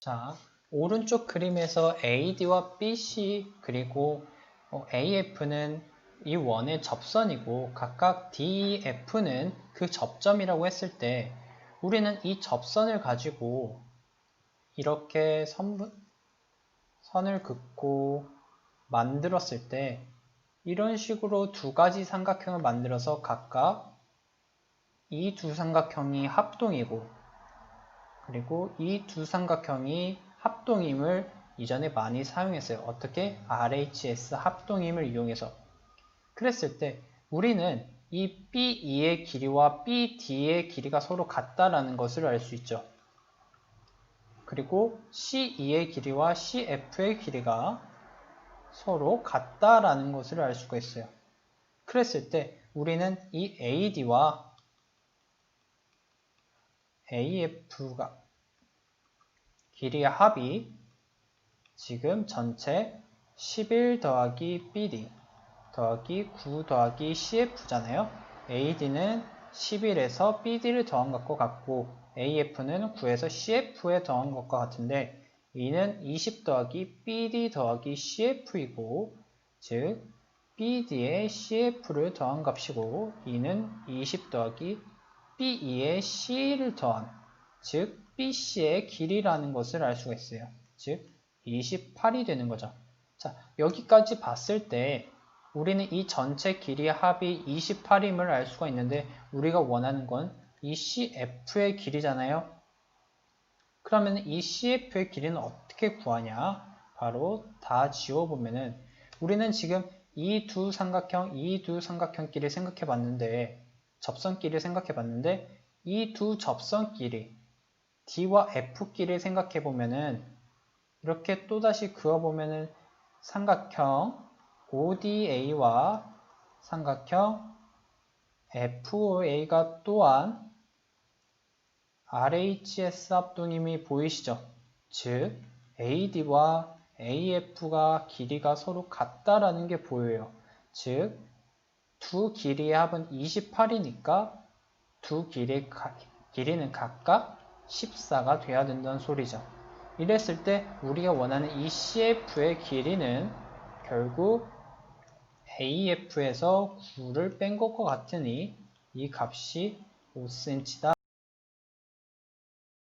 자, 오른쪽 그림에서 AD와 BC 그리고 어, AF는 이 원의 접선이고 각각 DF는 그 접점이라고 했을 때 우리는 이 접선을 가지고 이렇게 선분, 선을 긋고 만들었을 때 이런 식으로 두 가지 삼각형을 만들어서 각각 이 두 삼각형이 합동이고 그리고 이 두 삼각형이 합동임을 이전에 많이 사용했어요. 어떻게? RHS 합동임을 이용해서. 그랬을 때 우리는 이 B2의 길이와 BD의 길이가 서로 같다라는 것을 알 수 있죠. 그리고 C2의 길이와 CF의 길이가 서로 같다라는 것을 알 수가 있어요. 그랬을 때 우리는 이 AD와 AF가 길이의 합이 지금 전체 11 더하기 BD 더하기 9 더하기 CF잖아요. AD는 11에서 BD를 더한 것과 같고 AF는 9에서 CF에 더한 것과 같은데 이는 20 더하기 BD 더하기 CF이고 즉 BD에 CF를 더한 값이고 이는 20 더하기 B2에 C를 더한 즉 BC의 길이라는 것을 알 수가 있어요. 즉 28이 되는 거죠. 자 여기까지 봤을 때 우리는 이 전체 길이의 합이 28임을 알 수가 있는데 우리가 원하는 건 이 CF의 길이잖아요. 그러면 이 CF의 길이는 어떻게 구하냐? 바로 다 지워보면은 우리는 지금 이 두 삼각형, 이 두 삼각형끼리 생각해 봤는데 접선끼리 생각해 봤는데 이 두 접선끼리 D와 F끼리 생각해 보면은 이렇게 또다시 그어 보면은 삼각형 ODA와 삼각형 FOA가 또한 RHS 합동임이 보이시죠? 즉 AD와 AF가 길이가 서로 같다라는 게 보여요. 즉 두 길이의 합은 28이니까 두 길이의 가- 길이는 각각 14가 돼야 된다는 소리죠. 이랬을 때 우리가 원하는 이 CF의 길이는 결국 AF에서 9를 뺀 것과 같으니 이 값이 5cm다.